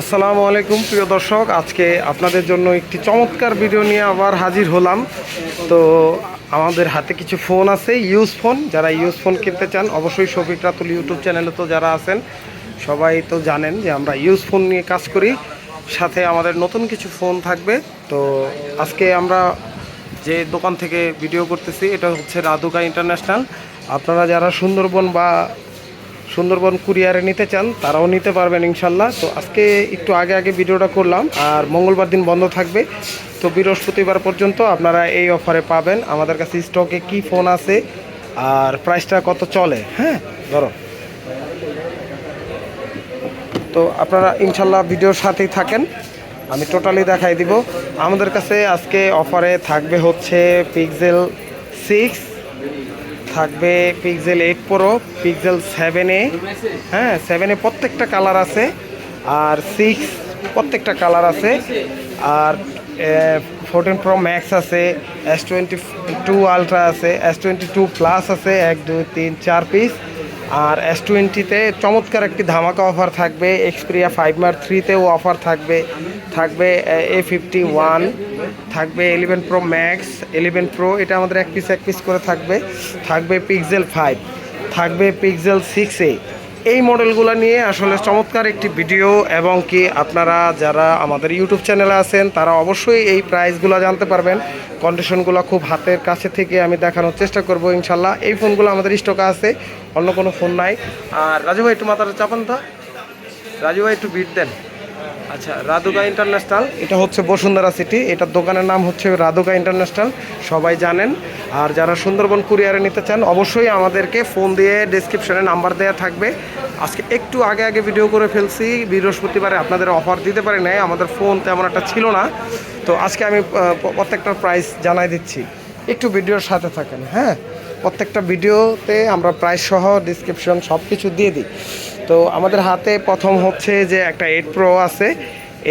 আসসালামু আলাইকুম, প্রিয় দর্শক। আজকে আপনাদের জন্য একটি চমৎকার ভিডিও নিয়ে আবার হাজির হলাম। তো আমাদের হাতে কিছু ফোন আছে, ইউজ ফোন। যারা ইউজ ফোন কিনতে চান, অবশ্যই শফিক রাতুল ইউটিউব চ্যানেলে তো যারা আছেন, সবাই তো জানেন যে আমরা ইউজ ফোন নিয়ে কাজ করি। সাথে আমাদের নতুন কিছু ফোন থাকবে। তো আজকে আমরা যে দোকান থেকে ভিডিও করতেছি, এটা হচ্ছে রাধুকা ইন্টারন্যাশনাল। আপনারা যারা সুন্দরবন বা সুন্দরবন কুরিয়ারে নিতে চান, তারাও নিতে পারবেন ইনশাল্লাহ। তো আজকে একটু আগে আগে ভিডিওটা করলাম, আর মঙ্গলবার দিন বন্ধ থাকবে। তো বৃহস্পতিবার পর্যন্ত আপনারা এই অফারে পাবেন। আমাদের কাছে স্টকে কি ফোন আছে, আর প্রাইসটা কত চলে হ্যাঁ? ধরো। তো আপনারা ইনশাল্লাহ ভিডিওর সাথেই থাকেন। আমি টোটালি দেখাই দিব। আমাদের কাছে আজকে অফারে থাকবে হচ্ছে পিক্সেল সিক্স থাকবে পিক্সেল এইট প্রো পিক্সেল সেভেনে হ্যাঁ সেভেনে প্রত্যেকটা কালার আছে, আর সিক্স প্রত্যেকটা কালার আছে, আর ফোরটিন প্রো ম্যাক্স আছে এস টোয়েন্টি টু আলট্রা আছে এস টোয়েন্টি টু প্লাস আছে, এক, দুই, তিন, চার পিস আর এস টোয়েন্টিতে চমৎকার একটি ধামাকা অফার থাকবে এক্সপিরিয়া ফাইভ মার থ্রিতেও অফার থাকবে থাকবে, এ ফিফটি ওয়ান থাকবে eleven pro max eleven pro এটা আমাদের এক পিস এক পিস করে থাকবে। থাকবে পিক্সেল ফাইভ থাকবে পিক্সেল সিক্স এ এই মডেলগুলো নিয়ে আসলে চমৎকার একটি ভিডিও এবং কি আপনারা যারা আমাদের ইউটিউব চ্যানেলে আছেন, তারা অবশ্যই এই প্রাইসগুলো জানতে পারবেন। কন্ডিশনগুলো খুব হাতের কাছে থেকে আমি দেখানোর চেষ্টা করব ইনশাল্লাহ। এই ফোনগুলো আমাদের স্টকে আছে, অন্য কোনো ফোন নাই। আর রাজু ভাই, একটু মাথাটা চাপান তো। রাজু ভাই, একটু বিট দেন। আচ্ছা রাধুকা ইন্টারন্যাশনাল? এটা হচ্ছে বসুন্ধরা সিটি। এটার দোকানের নাম হচ্ছে রাধুকা ইন্টারন্যাশনাল। সবাই জানেন। আর যারা সুন্দরবন কুরিয়ারে নিতে চান, অবশ্যই আমাদেরকে ফোন দিয়ে ডিসক্রিপশনে নাম্বার দেওয়া থাকবে। আজকে একটু আগে আগে ভিডিও করে ফেলছি। বৃহস্পতিবারে আপনাদের অফার দিতে পারি নাই। আমাদের ফোন তেমন একটা ছিল না। তো আজকে আমি প্রত্যেকটার প্রাইস জানাই দিচ্ছি। একটু ভিডিওর সাথে থাকেন হ্যাঁ? প্রত্যেকটা ভিডিওতে আমরা প্রাইস সহ ডিসক্রিপশন সব কিছু দিয়ে দিই। তো আমাদের হাতে প্রথম হচ্ছে যে একটা এইট প্রো আছে।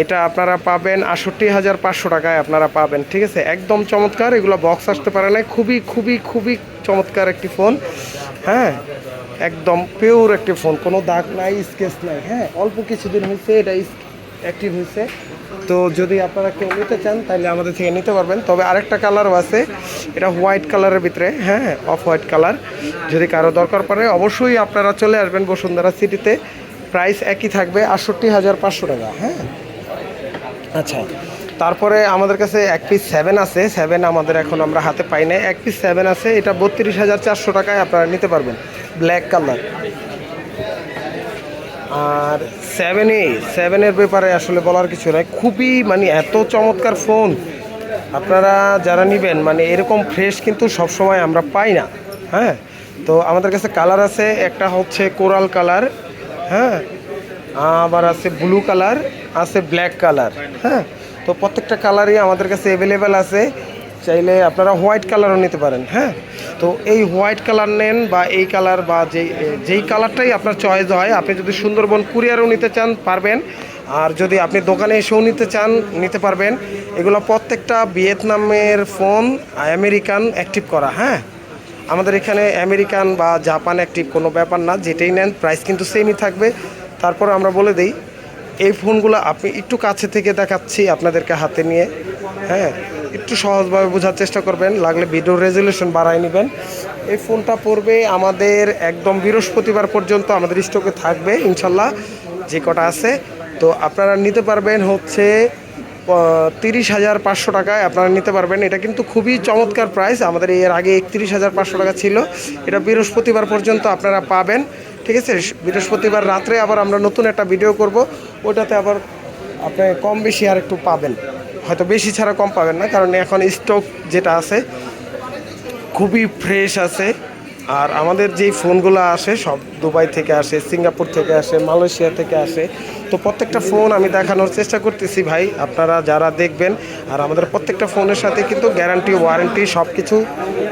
এটা আপনারা পাবেন আষট্টি হাজার পাঁচশো টাকায় আপনারা পাবেন, ঠিক আছে? একদম চমৎকার, এগুলো বক্স আসতে পারে না খুবই খুবই খুবই চমৎকার একটি ফোন হ্যাঁ একদম পিওর একটি ফোন কোনো দাগ নাই স্কেচ নাই। হ্যাঁ অল্প কিছুদিন হয়েছে, এটা অ্যাক্টিভ হয়েছে। তো যদি আপনারা কেউ নিতে চান, তাহলে আমাদের থেকে নিতে পারবেন। তবে আরেকটা কালারও আছে। এটা হোয়াইট কালারের ভিতরে হ্যাঁ অফ হোয়াইট কালার যদি কারও দরকার পড়ে, অবশ্যই আপনারা চলে আসবেন বসুন্ধরা সিটিতে। প্রাইস একই থাকবে, আটষট্টি হাজার পাঁচশো টাকা হ্যাঁ। আচ্ছা তারপরে আমাদের কাছে এক পিস সেভেন আছে। সেভেন আমাদের এখন আমরা হাতে পাই না এক পিস সেভেন আছে, এটা বত্রিশ হাজার চারশো টাকায় আপনারা নিতে পারবেন। ব্ল্যাক কালার আর সেভেন এ সেভেনের ব্যাপারে আসলে বলার কিছু নাই। খুবই মানে এত চমৎকার ফোন আপনারা যারা নেবেন মানে এরকম ফ্রেশ কিন্তু সবসময় আমরা পাই না। হ্যাঁ? তো আমাদের কাছে কালার আছে, একটা হচ্ছে কোরাল কালার হ্যাঁ? আবার আছে ব্লু কালার আছে ব্ল্যাক কালার হ্যাঁ? তো প্রত্যেকটা কালারই আমাদের কাছে অ্যাভেলেবেল আছে। চাইলে আপনারা হোয়াইট কালারও নিতে পারেন হ্যাঁ? তো এই হোয়াইট কালার নেন বা এই কালার বা যেই যেই কালারটাই আপনার চয়েস হয়, আপনি যদি সুন্দরবন কুরিয়ারও নিতে চান, পারবেন। আর যদি আপনি দোকানে এসেও নিতে চান, নিতে পারবেন। এগুলো প্রত্যেকটা ভিয়েতনামের ফোন, আমেরিকান অ্যাক্টিভ করা হ্যাঁ? আমাদের এখানে আমেরিকান বা জাপান অ্যাক্টিভ কোনো ব্যাপার না, যেটাই নেন, প্রাইস কিন্তু সেমই থাকবে। তারপর আমরা বলে দিই, এই ফোনগুলো আপনি একটু কাছে থেকে দেখাচ্ছি আপনাদেরকে হাতে নিয়ে হ্যাঁ? একটু সহজভাবে বোঝার চেষ্টা করবেন, লাগলে ভিডিও রেজলিউশন বাড়াই নেবেন। এই ফোনটা পড়বে আমাদের একদম বৃহস্পতিবার পর্যন্ত আমাদের স্টকে থাকবে, ইনশাল্লাহ যে কটা আছে। তো আপনারা নিতে পারবেন হচ্ছে তিরিশ হাজার পাঁচশো টাকায় আপনারা নিতে পারবেন। এটা কিন্তু খুবই চমৎকার প্রাইস আমাদের এর আগে একত্রিশ হাজার পাঁচশো টাকা ছিল। এটা বৃহস্পতিবার পর্যন্ত আপনারা পাবেন, ঠিক আছে? বৃহস্পতিবার রাত্রে আবার আমরা নতুন একটা ভিডিও করব, ওটাতে আবার আপনি কম বেশি আর একটু পাবেন। হয়তো বেশি ছাড়া কম পাবেন না, কারণ এখন স্টক যেটা আছে খুবই ফ্রেশ আছে। আর আমাদের যেই ফোনগুলো আসে, সব দুবাই থেকে আসে, সিঙ্গাপুর থেকে আসে, মালয়েশিয়া থেকে আসে, তো প্রত্যেকটা ফোন আমি দেখানোর চেষ্টা করতেছি ভাই। আপনারা যারা দেখবেন, আর আমাদের প্রত্যেকটা ফোনের সাথে কিন্তু গ্যারান্টি ওয়ারেন্টি সব কিছু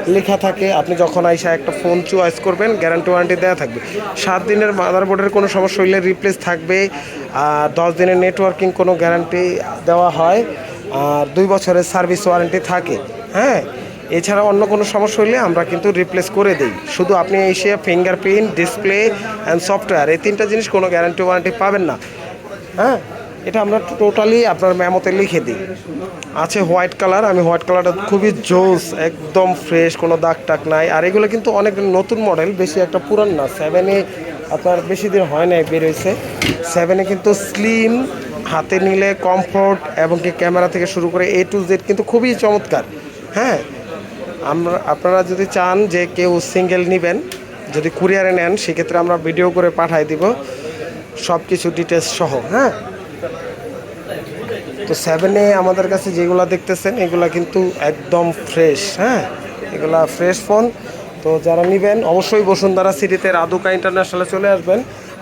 লেখা থাকে। আপনি যখন আইসা একটা ফোন চয়েস করবেন গ্যারান্টি ওয়ারেন্টি দেওয়া থাকবে। সাত দিনের মাদারবোর্ডের কোনো সমস্যা হইলে রিপ্লেস থাকবে। আর দশ দিনের নেটওয়ার্কিং কোনো গ্যারান্টি দেওয়া হয়। আর দুই বছরের সার্ভিস ওয়ারেন্টি থাকে। হ্যাঁ? এছাড়া অন্য কোনো সমস্যা হলে আমরা কিন্তু রিপ্লেস করে দিই। শুধু আপনি এসে ফিঙ্গারপ্রিন্ট ডিসপ্লে অ্যান্ড সফটওয়্যার এই তিনটা জিনিস কোনো গ্যারান্টি ওয়ারেন্টি পাবেন না। হ্যাঁ? এটা আমরা টোটালি আপনার মেমোতে লিখে দিই। আছে হোয়াইট কালার আমি হোয়াইট কালারটা খুবই জোস, একদম ফ্রেশ কোনো দাগ টাক নাই। আর এগুলো কিন্তু অনেক নতুন মডেল বেশি একটা পুরান না। সেভেনে আপনার বেশি দিন হয় নাই বেরোইছে সেভেনে কিন্তু স্লিম হাতে নিলে কমফোর্ট এবং কি ক্যামেরা থেকে শুরু করে এ টু জেড কিন্তু খুবই চমৎকার। হ্যাঁ? আমরা আপনারা যদি চান যে কেউ সিঙ্গেল নেবেন, যদি কুরিয়ারে নেন, সেক্ষেত্রে আমরা ভিডিও করে পাঠাই দিব। সব কিছু ডিটেলস সহ হ্যাঁ? তো সেভেনে আমাদের কাছে যেগুলো দেখতেছেন, এগুলো কিন্তু একদম ফ্রেশ হ্যাঁ? এগুলা ফ্রেশ ফোন তো যারা নেবেন, অবশ্যই বসুন্ধরা সিটিতে রাধুকা ইন্টারন্যাশনালে চলে আসবেন।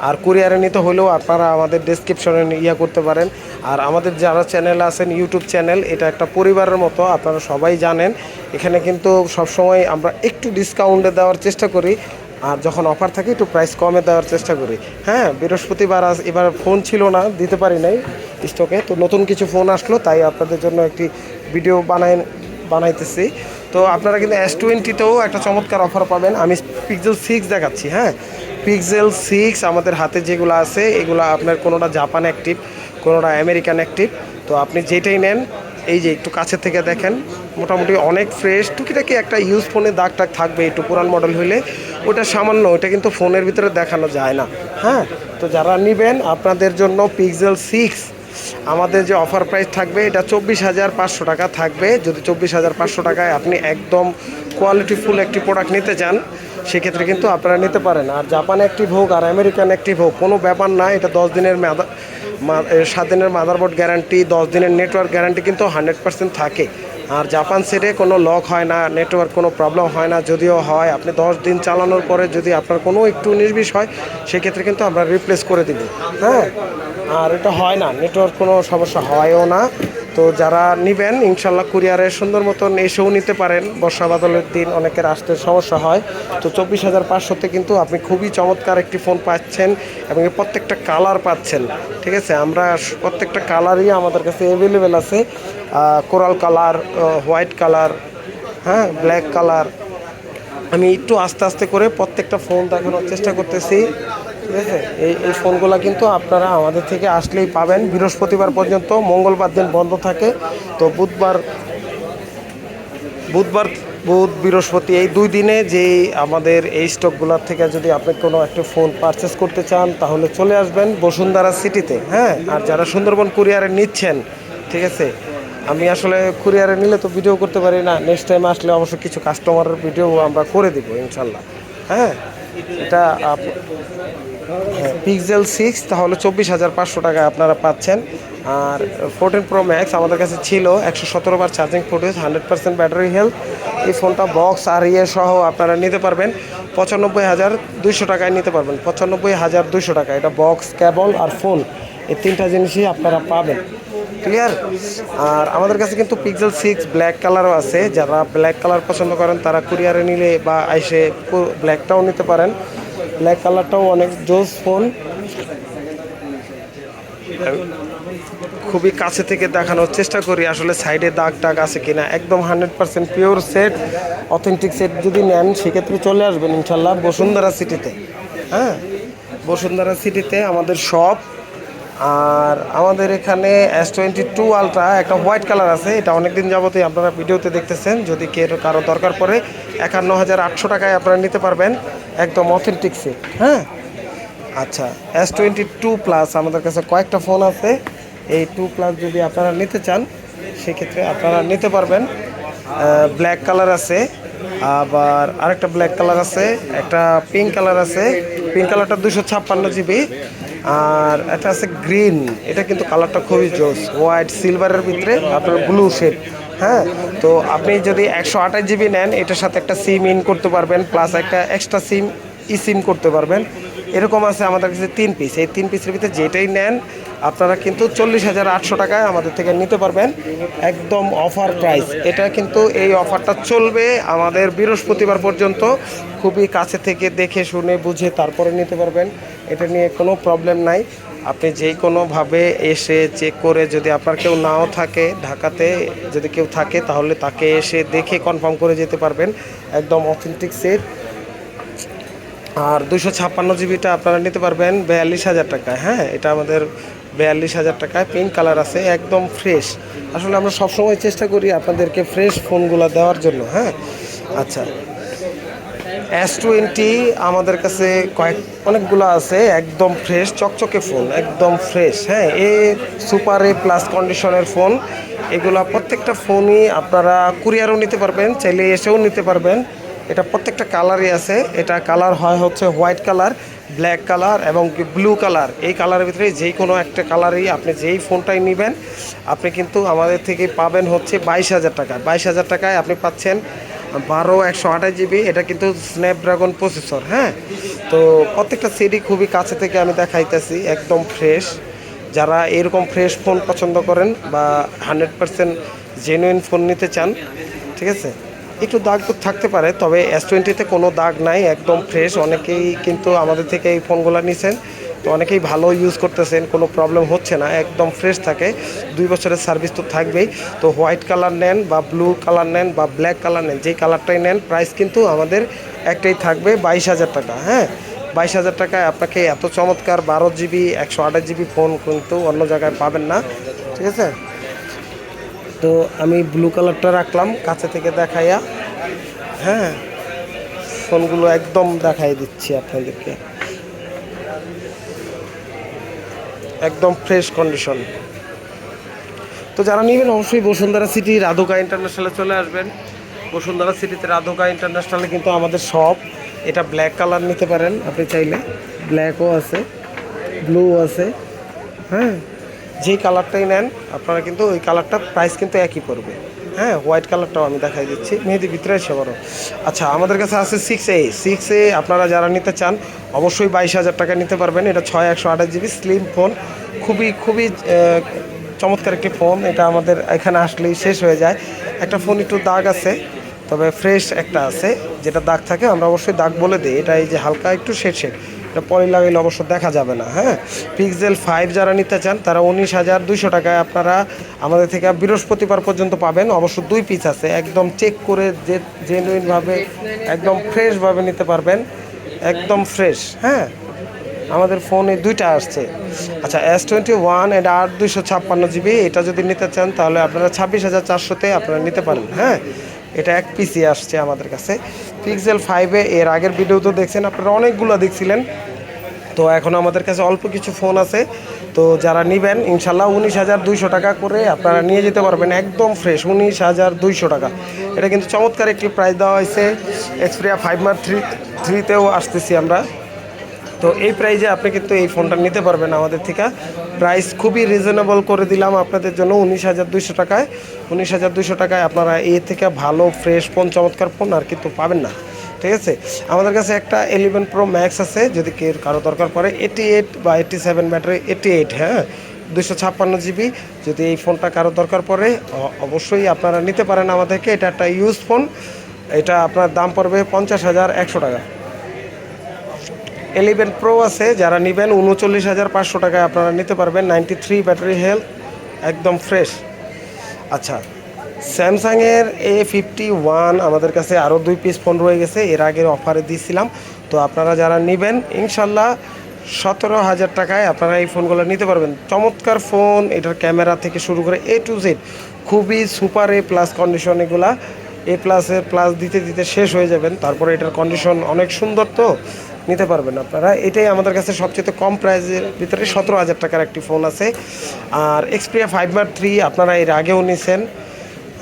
আর কুরিয়ারে নিতে হলেও আপনারা আমাদের ডেসক্রিপশনে ইয়া করতে পারেন। আর আমাদের যারা চ্যানেল আছেন ইউটিউব চ্যানেল এটা একটা পরিবারের মতো, আপনারা সবাই জানেন। এখানে কিন্তু সবসময় আমরা একটু ডিসকাউন্টে দেওয়ার চেষ্টা করি। আর যখন অফার থাকে, একটু প্রাইস কমে দেওয়ার চেষ্টা করি। হ্যাঁ বৃহস্পতিবার আজ এবার ফোন ছিল না, দিতে পারি নাই স্টকে তো নতুন কিছু ফোন আসলো, তাই আপনাদের জন্য একটি ভিডিও বানাই বানাইতেছি। তো আপনারা কিন্তু এস টোয়েন্টিতেও একটা চমৎকার অফার পাবেন। আমি পিক্সেল সিক্স দেখাচ্ছি হ্যাঁ? পিক্সেল সিক্স আমাদের হাতে যেগুলো আছে, এগুলো আপনার কোনোটা জাপান অ্যাক্টিভ কোনোটা আমেরিকান অ্যাক্টিভ তো আপনি যেটাই নেন, এই যে একটু কাছে থেকে দেখেন, মোটামুটি অনেক ফ্রেশ টুকিটাকি একটা ইউজ ফোনে দাগ টাগ থাকবে, একটু পুরান মডেল হইলে। ওটা সামান্য, ওটা কিন্তু ফোনের ভিতরে দেখানো যায় না হ্যাঁ? তো যারা নেবেন, আপনাদের জন্য পিক্সেল সিক্স আমাদের যে অফার প্রাইস থাকবে, এটা চব্বিশ হাজার পাঁচশো টাকা থাকবে। যদি চব্বিশ হাজার পাঁচশো টাকায় আপনি একদম কোয়ালিটিফুল একটি প্রোডাক্ট নিতে চান, সেক্ষেত্রে কিন্তু আপনারা নিতে পারেন। আর জাপান অ্যাক্টিভ হোক আর আমেরিকান অ্যাক্টিভ হোক, কোনো ব্যাপার না, এটা দশ দিনের মেয়াদা সাত দিনের মাদারবোর্ড গ্যারান্টি দশ দিনের নেটওয়ার্ক গ্যারান্টি কিন্তু হান্ড্রেড পার্সেন্ট থাকে। আর জাপান সেটে কোনো লক হয় না নেটওয়ার্ক কোনো প্রবলেম হয় না, যদিও হয়, আপনি দশ দিন চালানোর পরে যদি আপনার কোনো একটু নির্বিষ হয়, সেক্ষেত্রে কিন্তু আমরা রিপ্লেস করে দিব। হ্যাঁ? আর এটা হয় না নেটওয়ার্ক কোনো সমস্যা হয়ও না। তো যারা নেবেন, ইনশাল্লাহ কুরিয়ারে সুন্দর মতন এসেও নিতে পারেন। বর্ষা বাদলের দিন অনেকের আসতে সমস্যা হয়। তো চব্বিশ হাজার পাঁচশোতে কিন্তু আপনি খুবই চমৎকার একটি ফোন পাচ্ছেন এবং প্রত্যেকটা কালার পাচ্ছেন। ঠিক আছে? আমরা প্রত্যেকটা কালারই আমাদের কাছে অ্যাভেলেবেল আছে। কোরাল কালার হোয়াইট কালার হ্যাঁ ব্ল্যাক কালার আমি একটু আস্তে আস্তে করে প্রত্যেকটা ফোন দেখানোর চেষ্টা করতেছি। ঠিক আছে এই এই ফোনগুলো কিন্তু আপনারা আমাদের থেকে আসলেই পাবেন। বৃহস্পতিবার পর্যন্ত মঙ্গলবার দিন বন্ধ থাকে। তো বুধবার বুধবার, বুধ, বৃহস্পতি এই দুই দিনে যেই আমাদের এই স্টকগুলোর থেকে যদি আপনি কোনো একটা ফোন পারচেস করতে চান, তাহলে চলে আসবেন বসুন্ধরা সিটিতে হ্যাঁ? আর যারা সুন্দরবন কুরিয়ারে নিচ্ছেন, ঠিক আছে? আমি আসলে কুরিয়ারে নিলে তো ভিডিও করতে পারি না। নেক্সট টাইম আসলে অবশ্য কিছু কাস্টমারের ভিডিও আমরা করে দিব, ইনশাল্লাহ। হ্যাঁ? এটা পিক্সেল সিক্স তাহলে চব্বিশ হাজার পাঁচশো টাকায় আপনারা পাচ্ছেন। আর ফোরটিন প্রো ম্যাক্স আমাদের কাছে ছিল একশো সতেরো বার charging footage hundred percent battery health এই ফোনটা বক্স আর ইয়ে সহ আপনারা নিতে পারবেন। পঁচানব্বই হাজার দুইশো টাকায় নিতে পারবেন। পঁচানব্বই হাজার দুইশো টাকা এটা বক্স কেবল আর ফোন এই তিনটা জিনিসই আপনারা পাবেন। ক্লিয়ার আর আমাদের কাছে কিন্তু পিক্সেল সিক্স ব্ল্যাক কালারও আছে। যারা ব্ল্যাক কালার পছন্দ করেন, তারা কুরিয়ারে নিলে বা এসে ব্ল্যাকটাও নিতে পারেন। ব্ল্যাক কালারটাও অনেক জোস ফোন খুবই কাছে থেকে দেখানোর চেষ্টা করি, আসলে সাইডে দাগ টাগ আছে কিনা। একদম hundred percent pure set authentic set যদি নেন, সেক্ষেত্রে চলে আসবেন ইনশাল্লাহ বসুন্ধরা সিটিতে হ্যাঁ? বসুন্ধরা সিটিতে আমাদের শপ আর আমাদের এখানে এস টোয়েন্টি টু আলট্রা একটা হোয়াইট কালার আছে, এটা অনেকদিন যাবতই আপনারা ভিডিওতে দেখতেছেন। যদি কে কারও দরকার পড়ে একান্ন হাজার আটশো টাকায় আপনারা নিতে পারবেন একদম অথেন্টিক সেট হ্যাঁ? আচ্ছা এস টোয়েন্টি টু প্লাস আমাদের কাছে কয়েকটা ফোন আছে। এই টু প্লাস যদি আপনারা নিতে চান, সেক্ষেত্রে আপনারা নিতে পারবেন। ব্ল্যাক কালার আছে, আবার আরেকটা ব্ল্যাক কালার আছে, একটা পিঙ্ক কালার আছে। পিঙ্ক কালারটা দুশো ছাপ্পান্ন জিবি আর এটা আছে গ্রিন। এটা কিন্তু কালারটা খুবই জোস। হোয়াইট সিলভারের ভিতরে আপনার ব্লু শেড হ্যাঁ? তো আপনি যদি একশো আঠাশ জিবি নেন, এটার সাথে একটা সিম ইন করতে পারবেন প্লাস একটা এক্সট্রা সিম ই সিম করতে পারবেন। এরকম আছে আমাদের কাছে তিন পিস এই তিন পিসের ভিতরে যেটাই নেন, আপনারা কিন্তু চল্লিশ হাজার আটশো টাকায় আমাদের থেকে নিতে পারবেন। একদম অফার প্রাইস এটা কিন্তু এই অফারটা চলবে আমাদের বৃহস্পতিবার পর্যন্ত। খুবই কাছে থেকে দেখে শুনে বুঝে তারপরে নিতে পারবেন। এটা নিয়ে কোনো প্রবলেম নাই। আপনি যে কোনোভাবে এসে চেক করে যদি আপনার কেউ নাও থাকে ঢাকাতে, যদি কেউ থাকে তাহলে তাকে এসে দেখে কনফার্ম করে যেতে পারবেন। একদম অথেন্টিক সেট আর দুশো ছাপ্পান্ন জিবিটা আপনারা নিতে পারবেন বিয়াল্লিশ হাজার টাকায়। হ্যাঁ এটা আমাদের বিয়াল্লিশ হাজার টাকায়। পিঙ্ক কালার আছে, একদম ফ্রেশ আসলে আমরা সবসময় চেষ্টা করি আপনাদেরকে ফ্রেশ ফোনগুলো দেওয়ার জন্য হ্যাঁ? আচ্ছা। এস টোয়েন্টি আমাদের কাছে কয়েক, অনেকগুলো আছে, একদম ফ্রেশ চকচকে ফোন একদম ফ্রেশ হ্যাঁ? এ সুপার এ প্লাস কন্ডিশনের ফোন এগুলা প্রত্যেকটা ফোনই আপনারা কুরিয়ারও নিতে পারবেন, চাইলে এসেও নিতে পারবেন। এটা প্রত্যেকটা কালারই আছে। এটা কালার হয় হচ্ছে হোয়াইট কালার, ব্ল্যাক কালার এবং ব্লু কালার। এই কালারের ভিতরে যেই কোনো একটা কালারই আপনি যেই ফোনটাই নেবেন, আপনি কিন্তু আমাদের থেকে পাবেন হচ্ছে বাইশ হাজার টাকা। বাইশ হাজার টাকায় আপনি পাচ্ছেন বারো একশো আঠাশ জিবি। এটা কিন্তু স্ন্যাপড্রাগন প্রসেসর হ্যাঁ? তো প্রত্যেকটা সিডি খুবই কাছে থেকে আমি দেখাইতেছি, একদম ফ্রেশ যারা এরকম ফ্রেশ ফোন পছন্দ করেন বা হান্ড্রেড পারসেন্ট জেনুইন ফোন নিতে চান, ঠিক আছে? একটু দাগ থাকতে পারে, তবে এস টোয়েন্টিতে কোনো দাগ নাই, একদম ফ্রেশ অনেকেই কিন্তু আমাদের থেকে এই ফোনগুলো নিছেন। তো অনেকেই ভালো ইউজ করতেছেন, কোনো প্রবলেম হচ্ছে না, একদম ফ্রেশ থাকে। দুই বছরের সার্ভিস তো থাকবেই। তো হোয়াইট কালার নেন বা ব্লু কালার নেন বা ব্ল্যাক কালার নেন, যেই কালারটাই নেন প্রাইস কিন্তু আমাদের একটাই থাকবে বাইশ হাজার টাকা হ্যাঁ? বাইশ হাজার টাকায় আপনাকে এত চমৎকার বারো জিবি একশো আঠাশ জিবি ফোন কিন্তু অন্য জায়গায় পাবেন না, ঠিক আছে? তো আমি ব্লু কালারটা রাখলাম, কাছে থেকে দেখাইয়া হ্যাঁ ফোনগুলো একদম দেখাই দিচ্ছি আপনাদেরকে। একদম ফ্রেশ কন্ডিশন তো যারা নেবেন, অবশ্যই বসুন্ধরা সিটি রাধুকা ইন্টারন্যাশনালে চলে আসবেন। বসুন্ধরা সিটিতে রাধুকা ইন্টারন্যাশনালে কিন্তু আমাদের সব। এটা ব্ল্যাক কালার নিতে পারেন, আপনি চাইলে। ব্ল্যাকও আছে ব্লু আছে হ্যাঁ। যেই কালারটাই নেন, আপনারা কিন্তু ওই কালারটা প্রাইস কিন্তু একই পড়বে। হ্যাঁ হোয়াইট কালারটাও আমি দেখাই দিচ্ছি। মেহেদি ভিতরে বড় আচ্ছা আমাদের কাছে আছে সিক্স এ সিক্স এ আপনারা যারা নিতে চান, অবশ্যই বাইশ হাজার টাকা নিতে পারবেন। এটা ছয় একশো আঠাশ জিবি স্লিম ফোন খুবই খুবই চমৎকার একটি ফোন এটা আমাদের এখানে আসলেই শেষ হয়ে যায়। একটা ফোন একটু দাগ আছে, তবে ফ্রেশ একটা আছে। যেটা দাগ থাকে, আমরা অবশ্যই দাগ বলে দিই। এটা এই যে হালকা একটু শেড শেড। এটা পরে লাগাইলে অবশ্য দেখা যাবে না হ্যাঁ? পিক্সেল ফাইভ যারা নিতে চান, তারা উনিশ হাজার দুইশো টাকায় আপনারা আমাদের থেকে বৃহস্পতিবার পর্যন্ত পাবেন। অবশ্য দুই পিস আছে, একদম চেক করে যে জেনুইনভাবে একদম ফ্রেশভাবে নিতে পারবেন। একদম ফ্রেশ হ্যাঁ? আমাদের ফোনে দুইটা আসছে। আচ্ছা এস টোয়েন্টি ওয়ান এটা আট দুইশো ছাপ্পান্ন জিবি এটা যদি নিতে চান, তাহলে আপনারা ছাব্বিশ হাজার চারশোতে আপনারা নিতে পারেন হ্যাঁ? এটা এক পিসি আসছে আমাদের কাছে। পিক্সেল ফাইভে এর আগের ভিডিও তো দেখছেন, আপনারা অনেকগুলো দেখছিলেন। তো এখন আমাদের কাছে অল্প কিছু ফোন আছে। তো যারা নেবেন, ইনশাল্লাহ উনিশ হাজার দুইশো টাকা করে আপনারা নিয়ে যেতে পারবেন, একদম ফ্রেশ উনিশ হাজার দুইশো টাকা। এটা কিন্তু চমৎকার একটি প্রাইস দেওয়া হয়েছে এক্সপ্রিয়া ফাইভ মার থ্রি থ্রিতেও আসতেছি আমরা। তো এই প্রাইজে আপনি কিন্তু এই ফোনটা নিতে পারবেন আমাদের থেকে। প্রাইস খুবই রিজনেবল করে দিলাম আপনাদের জন্য উনিশ হাজার দুইশো টাকায়। উনিশ হাজার দুইশো টাকায় আপনারা এই থেকে ভালো ফ্রেশ ফোন চমৎকার ফোন আর কিন্তু পাবেন না। ঠিক আছে? আমাদের কাছে একটা এলিভেন প্রো ম্যাক্স আছে, যদি কেউ কারও দরকার পড়ে এইটি এইট বা eighty seven battery eighty eight হ্যাঁ? দুশো ছাপ্পান্ন জিবি যদি এই ফোনটা কারও দরকার পড়ে অবশ্যই আপনারা নিতে পারেন আমাদেরকে। এটা একটা ইউজ ফোন এটা আপনার দাম পড়বে পঞ্চাশ হাজার একশো টাকা। এলিভেন প্রো আছে, যারা নেবেন উনচল্লিশ হাজার পাঁচশো টাকায় আপনারা নিতে পারবেন নাইনটি থ্রি ব্যাটারি হেলথ একদম ফ্রেশ আচ্ছা স্যামসাংয়ের এ ফিফটি ওয়ান আমাদের কাছে আরও দুই পিস ফোন রয়ে গেছে, এর আগের অফারে দিয়েছিলাম। তো আপনারা যারা নেবেন, ইনশাল্লাহ সতেরো হাজার টাকায় আপনারা এই ফোনগুলো নিতে পারবেন। চমৎকার ফোন এটার ক্যামেরা থেকে শুরু করে এ টু জেড খুবই সুপার এ প্লাস কন্ডিশন এগুলা। এ প্লাসের প্লাস দিতে দিতে শেষ হয়ে যাবেন, তারপরে এটার কন্ডিশন অনেক সুন্দর তো। নিতে পারবেন আপনারা। এটাই আমাদের কাছে সবচেয়ে কম প্রাইসের ভিতরে সতেরো হাজার টাকার একটি ফোন আছে। আর এক্সপিরিয়া ফাইভ মার থ্রি আপনারা এর আগেও নিছেন।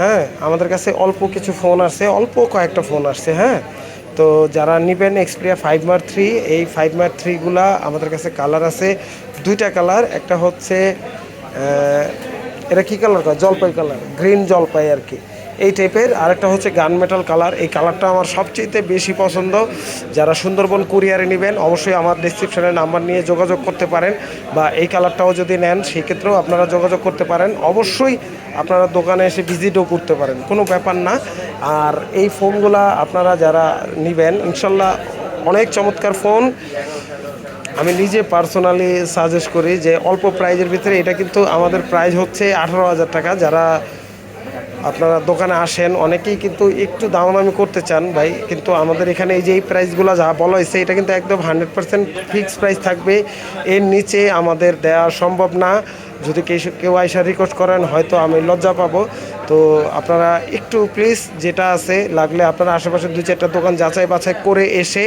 হ্যাঁ আমাদের কাছে অল্প কিছু ফোন আসছে অল্প কয়েকটা ফোন আসছে হ্যাঁ। তো যারা নেবেন এক্সপিরিয়া ফাইভ মার থ্রি এই ফাইভ মার থ্রিগুলা আমাদের কাছে কালার আছে। দুইটা কালার একটা হচ্ছে এটা কী কালার জলপাই কালার গ্রিন জলপাই আর কি। এই টাইপের আরেকটা হচ্ছে গান মেটাল কালার এই কালারটা আমার সবচেয়ে বেশি পছন্দ। যারা সুন্দরবন কুরিয়ারে নেবেন, অবশ্যই আমার ডিসক্রিপশনে নাম্বার নিয়ে যোগাযোগ করতে পারেন বা এই কালারটাও যদি নেন, সেই ক্ষেত্রেও আপনারা যোগাযোগ করতে পারেন। অবশ্যই আপনারা দোকানে এসে ভিজিটও করতে পারেন, কোনো ব্যাপার না। আর এই ফোনগুলা আপনারা যারা নেবেন, ইনশাল্লাহ অনেক চমৎকার ফোন। আমি নিজে পার্সোনালি সাজেস্ট করি যে অল্প প্রাইজের ভিতরে এটা কিন্তু আমাদের প্রাইস হচ্ছে আঠারো হাজার টাকা। যারা আপনারা দোকানে আসেন, অনেকেই কিন্তু একটু দামাদামি করতে চান ভাই, কিন্তু আমাদের এখানে এই যে এই প্রাইসগুলো যা বলা হয়েছে, এটা কিন্তু একদম হান্ড্রেড পার্সেন্ট ফিক্সড প্রাইস থাকবে। এর নিচে আমাদের দেওয়া সম্ভব না। যদি কেউ আইসা রিকোয়েস্ট করেন, হয়তো আমি লজ্জা পাবো। তো আপনারা একটু প্লিজ যেটা আছে, লাগলে আপনারা আশেপাশে দু চারটা দোকান যাচাই বাছাই করে এসে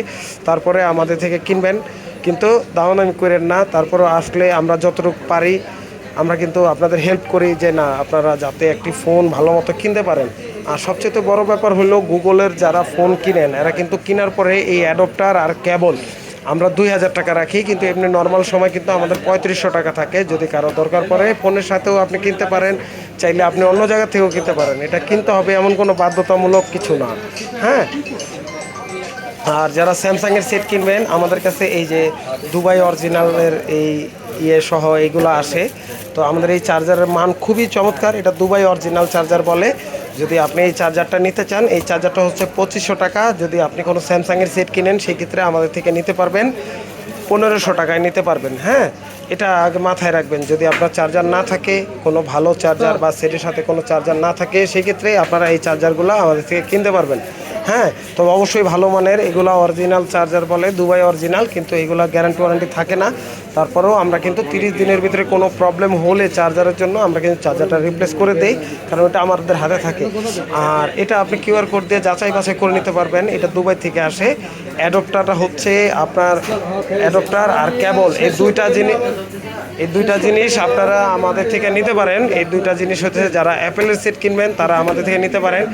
তারপরে আমাদের থেকে কিনবেন। কিন্তু দামাদামি করেন না তারপরে আসলে আমরা যতটুকু পারি আমরা কিন্তু আপনাদের হেল্প করি যে না, আপনারা যাতে একটি ফোন ভালো মতো কিনতে পারেন। আর সবচেয়ে বড় ব্যাপার হলো গুগলের যারা ফোন কিনেন, এরা কিন্তু কেনার পরে এই অ্যাডপ্টার আর কেবল আমরা দুই হাজার টাকা রাখি, কিন্তু এমনি নর্মাল সময় কিন্তু আমাদের পঁয়ত্রিশশো টাকা থাকে। যদি কারও দরকার পড়ে ফোনের সাথেও আপনি কিনতে পারেন, চাইলে আপনি অন্য জায়গা থেকেও কিনতে পারেন। এটা কিনতে হবে এমন কোনো বাধ্যতামূলক কিছু না। হ্যাঁ? আর যারা স্যামসাংয়ের সেট কিনবেন, আমাদের কাছে এই যে দুবাই অরিজিনালের এই ইয়ে সহ এইগুলো আসে। তো আমাদের এই চার্জারের মান খুবই চমৎকার। এটা দুবাই অরিজিনাল চার্জার বলে। যদি আপনি এই চার্জারটা নিতে চান, এই চার্জারটা হচ্ছে পঁচিশশো টাকা। যদি আপনি কোনো স্যামসাংয়ের সেট কিনেন সেই ক্ষেত্রে আমাদের থেকে নিতে পারবেন, পনেরোশো টাকায় নিতে পারবেন হ্যাঁ? এটা আগে মাথায় রাখবেন। যদি আপনার চার্জার না থাকে, কোনো ভালো চার্জার বা সেটের সাথে কোনো চার্জার না থাকে, সেক্ষেত্রে আপনারা এই চার্জারগুলো আমাদের থেকে কিনতে পারবেন হ্যাঁ? তবে অবশ্যই ভালো মানের এগুলো অরিজিনাল চার্জার বলে, দুবাই অরিজিনাল, কিন্তু এগুলো গ্যারান্টি ওয়ারেন্টি থাকে না। তারপরেও আমরা কিন্তু তিরিশ দিনের ভিতরে কোনো প্রবলেম হলে চার্জারের জন্য আমরা কিন্তু চার্জারটা রিপ্লেস করে দেই, কারণ এটা আমাদের হাতে থাকে। আর এটা আপনি কিউআর কোড দিয়ে যাচাই বাছাই করে নিতে পারবেন। এটা দুবাই থেকে আসে। অ্যাডপ্টারটা হচ্ছে আপনার অ্যাডপ্টার আর কেবল এই দুইটা জিনিস, এই দুইটা জিনিস আপনারা আমাদের থেকে নিতে পারেন। এই দুইটা জিনিস হচ্ছে যারা অ্যাপেলের সেট কিনবেন, তারা আমাদের থেকে নিতে পারেন।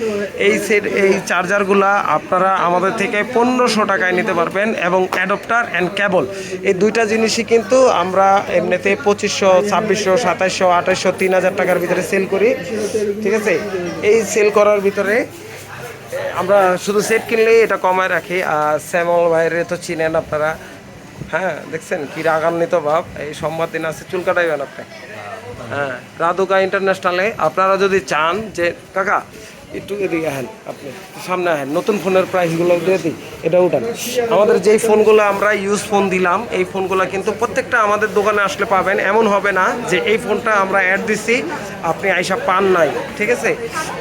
এই সেট এই চার্জারগুলা আপনারা আমাদের থেকে পনেরোশো টাকায় নিতে পারবেন এবং অ্যাডপ্টার অ্যান্ড কেবল এই দুইটা জিনিসই কিন্তু আমরা এমনিতে পঁচিশশো, ছাব্বিশশো, সাতাইশশো, আঠাইশশো, তিন হাজার টাকার ভিতরে সেল করি। ঠিক আছে? এই সেল করার ভিতরে, আমরা শুধু সেট কিনলেই এটা কমায় রাখি। আর শ্যামল ভাইরে তো চিনেন আপনারা। হ্যাঁ দেখছেন? কি রাগান্বিত ভাব। এই সোমবার দিন আছে, চুল কাটাইবেন আপনি। হ্যাঁ রাধুকা ইন্টারন্যাশনালে আপনারা যদি চান যে, কাকা একটু এদিকে আহেন আপনি সামনে আহেন। নতুন ফোনের প্রাইসগুলো দিয়ে দিই এটা উঠান। আমাদের যেই ফোনগুলো আমরা ইউজ ফোন দিলাম এই ফোনগুলো কিন্তু প্রত্যেকটা আমাদের দোকানে আসলে পাবেন। এমন হবে না যে এই ফোনটা আমরা অ্যাড দিছি আপনি আইসা পান নাই ঠিক আছে?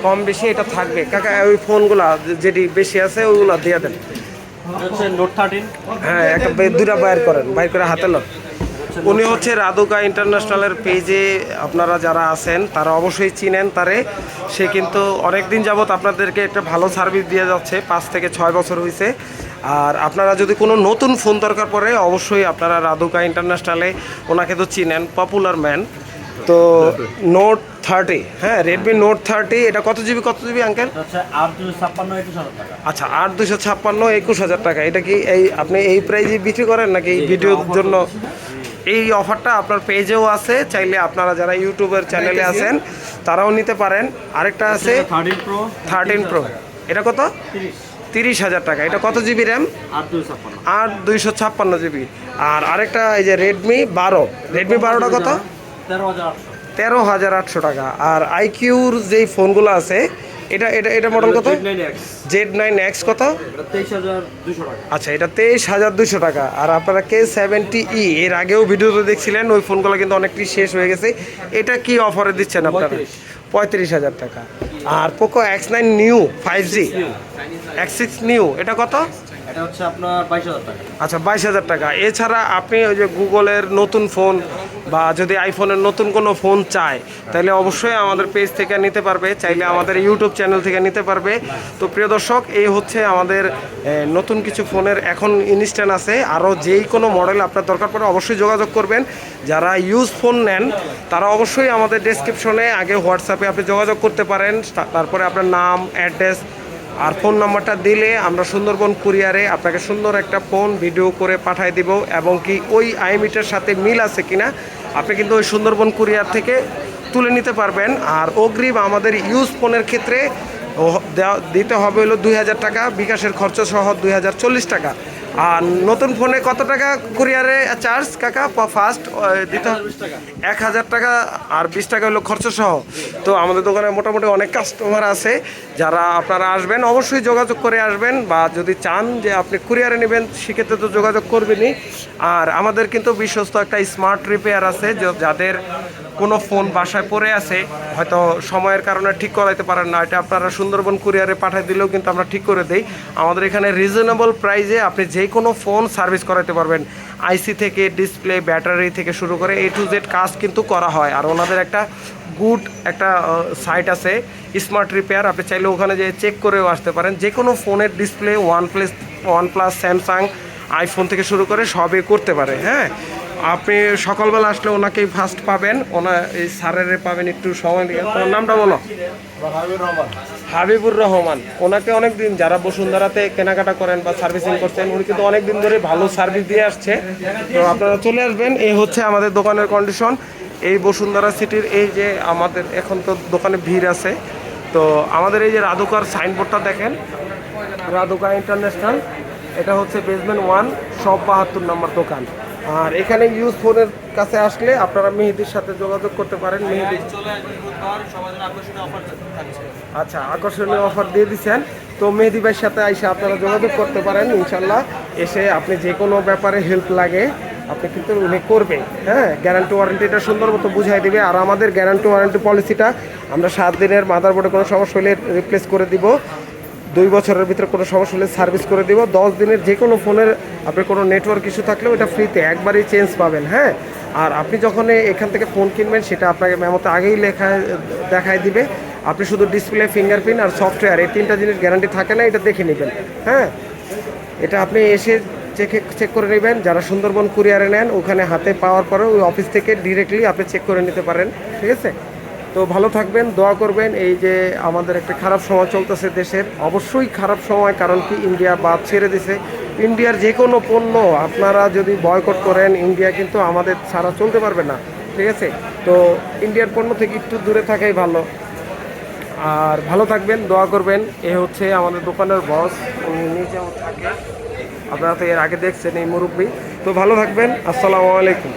কম বেশি এটা থাকবে। কাকা ওই ফোনগুলো যেটি বেশি আছে ওইগুলো দিয়ে দেন। হচ্ছে নোট থার্টিন হ্যাঁ একটা দুইটা বাইর করেন বাইর করে হাতে লোক উনি হচ্ছে রাধুকা ইন্টারন্যাশনালের পেজে আপনারা যারা আছেন তারা অবশ্যই চিনেন তারে। সে কিন্তু অনেক দিন যাবৎ আপনাদেরকে একটা ভালো সার্ভিস দিয়ে যাচ্ছে পাঁচ থেকে ছয় বছর হয়েছে আর আপনারা যদি কোনো নতুন ফোন দরকার পড়ে অবশ্যই আপনারা রাধুকা ইন্টারন্যাশনালে ওনাকে তো চিনেন পপুলার ম্যান তো নোট থার্টি হ্যাঁ রেডমি নোট থার্টি এটা কত জিবি কত জিবি আঙ্কেল আচ্ছা আট দুশো ছাপ্পান্ন একুশ হাজার টাকা। এটা কি এই আপনি এই প্রাইজে বিক্রি করেন নাকি ভিডিওর জন্য? এই অফারটা আপনার পেজেও আছে চাইলে আপনারা যারা ইউটিউবের চ্যানেলে আছেন তারাও নিতে পারেন। আরেকটা আছে থার্টিন প্রো এটা কত? তিরিশ। হাজার টাকা। এটা কত জিবি র্যাম আট দুইশো ছাপ্পান্ন। জিবি। আর আরেকটা এই যে রেডমি বারো। রেডমি বারোটা কত? তেরো হাজার আটশো। টাকা। আর আইকিউর যেই ফোনগুলো আছে এটা এটা এটা মডেল কত? জেড নাইন এক্স কত? আচ্ছা এটা তেইশ হাজার দুশো টাকা। আর আপনারা কে সেভেন্টি ই এর আগেও ভিডিওতে দেখছিলেন ওই ফোনগুলো কিন্তু অনেকটি শেষ হয়ে গেছে। এটা কি অফারে দিচ্ছেন আপনারা। পঁয়ত্রিশ। হাজার টাকা। আর Poco X nine new five G X six new এটা কত? আচ্ছা বাইশ হাজার টাকা। এছাড়া আপনি ওই যে গুগলের নতুন ফোন বা যদি আইফোনের নতুন কোনো ফোন চায়, তাহলে অবশ্যই আমাদের পেজ থেকে নিতে পারবে, চাইলে আমাদের ইউটিউব চ্যানেল থেকে নিতে পারবে। তো প্রিয় দর্শক, এই হচ্ছে আমাদের নতুন কিছু ফোনের এখন ইনস্ট্যান্ট আছে। আরও যেই কোনো মডেল আপনার দরকার পড়ে অবশ্যই যোগাযোগ করবেন। যারা ইউজ ফোন নেন, তারা অবশ্যই আমাদের ডেসক্রিপশনে আগে হোয়াটসঅ্যাপে আপনি যোগাযোগ করতে পারেন। তারপরে আপনার নাম অ্যাড্রেস আর ফোন নাম্বারটা দিলে আমরা সুন্দরবন কুরিয়ারে আপনাকে সুন্দর একটা ফোন, ভিডিও করে পাঠিয়ে দিব এবং কি ওই আইমিটার সাথে মিল আছে কিনা আপনি কিন্তু ওই সুন্দরবন কুরিয়ার থেকে তুলে নিতে পারবেন। আর অগ্রিম আমাদের ইউজ ফোনের ক্ষেত্রে দিতে হবে হলো দুই হাজার টাকা, বিকাশের খরচ সহ দুই হাজার চল্লিশ টাকা। আর নতুন ফোনে কত টাকা কুরিয়ারে চার্জ, কাকা? ফার্স্ট দিতে? এক হাজার টাকা আর বিশ টাকা হলো খরচ সহ। তো আমাদের দোকানে মোটামুটি অনেক কাস্টমার আছে। যারা আপনারা আসবেন, অবশ্যই যোগাযোগ করে আসবেন বা যদি চান যে আপনি কুরিয়ারে নেবেন, সেক্ষেত্রে তো যোগাযোগ করবেনই। আর আমাদের কিন্তু বিশ্বস্ত একটা স্মার্ট রিপেয়ার আছে যাদের কোনো ফোন বাসায় পড়ে আছে, হয়তো সময়ের কারণে ঠিক করাইতে পারেন না। এটা আপনারা সুন্দরবন কুরিয়ারে পাঠিয়ে দিলেও কিন্তু আমরা ঠিক করে দেই। আমাদের এখানে রিজনেবল প্রাইসে আপনি যে কোনো ফোন সার্ভিস করাতে পারবেন। আইসি থেকে ডিসপ্লে ব্যাটারি থেকে শুরু করে এ টু জেড কাজ কিন্তু করা হয়। আর ওনাদের একটা গুড একটা সাইট আছে স্মার্ট রিপেয়ার আপনি চাইলে ওখানে যে চেক করেও আসতে পারেন। যে কোনো ফোনের display one plus one plus Samsung iPhone থেকে শুরু করে সবই করতে পারে হ্যাঁ? আপনি সকালবেলা আসলে ওনাকেই ফার্স্ট পাবেন। ওনা এই স্যারের পাবেন একটু সময় দিয়ে তোমার নামটা বলো। হাবিবুর রহমান। ওনাকে অনেক দিন যারা বসুন্ধরাতে কেনাকাটা করেন বা সার্ভিসিং করছেন, উনি কিন্তু অনেক দিন ধরে ভালো সার্ভিস দিয়ে আসছে। তো আপনারা চলে আসবেন। এই হচ্ছে আমাদের দোকানের কন্ডিশন এই বসুন্ধরা সিটির এই যে আমাদের এখন তো দোকানে ভিড় আছে। তো আমাদের এই যে রাধুকার সাইনবোর্ডটা দেখেন। রাধুকা ইন্টারন্যাশনাল এটা হচ্ছে বেসমেন্ট ওয়ান সব বাহাত্তর নম্বর দোকান। আর এখানে ইউজ ফোনের কাছে আসলে আপনারা মেহেদির সাথে যোগাযোগ করতে পারেন। মেহেদি অফার থাকছে। আচ্ছা আকর্ষণীয় অফার দিয়ে দিচ্ছেন তো মেহেদি ভাইয়ের সাথে এসে আপনারা যোগাযোগ করতে পারেন ইনশাল্লাহ এসে আপনি যে কোনো ব্যাপারে হেল্প লাগে আপনি কিন্তু উনি করবে হ্যাঁ গ্যারান্টি ওয়ারেন্টিটা সুন্দর মতো বুঝাই দিবে। আর আমাদের গ্যারান্টি ওয়ারেন্টি পলিসিটা আমরা সাত দিনের মাদার বোর্ডে কোনো সমস্যা হলে রিপ্লেস করে দিব। দুই বছরের ভিতরে কোনো সমস্যা হলে সার্ভিস করে দিব। দশ দিনের যে কোনো ফোনের আপনার কোনো নেটওয়ার্ক ইস্যু থাকলেও ওটা ফ্রিতে একবারই চেঞ্জ পাবেন হ্যাঁ? আর আপনি যখন এখান থেকে ফোন কিনবেন, সেটা আপনাকে মেমোতে আগেই লেখা, দেখায় দিবে। আপনি শুধু ডিসপ্লে ফিঙ্গারপ্রিন্ট আর সফটওয়্যার এই তিনটা জিনিস গ্যারান্টি থাকে না, এটা দেখে নেবেন হ্যাঁ? এটা আপনি এসে চেক চেক করে নেবেন। যারা সুন্দরবন কুরিয়ারে নেন, ওখানে হাতে পাওয়ার পরে ওই অফিস থেকে ডিরেক্টলি আপনি চেক করে নিতে পারেন, ঠিক আছে? তো ভালো থাকবেন, দোয়া করবেন। এই যে আমাদের একটা খারাপ সময় চলতেছে দেশের, অবশ্যই খারাপ সময়, কারণ কি ইন্ডিয়া বাদ ছেড়ে দিছে। ইন্ডিয়ার যে কোনো পণ্য আপনারা যদি বয়কট করেন, ইন্ডিয়া কিন্তু আমাদের ছাড়া চলতে পারবে না, ঠিক আছে? তো ইন্ডিয়ার পণ্য থেকে একটু দূরে থাকাই ভালো। আর ভালো থাকবেন, দোয়া করবেন। এ হচ্ছে আমাদের দোকানের বস উনি থাকে। আপনারা তো এর আগে দেখছেন এই মুরব্বী। তো ভালো থাকবেন, আসসালামু আলাইকুম।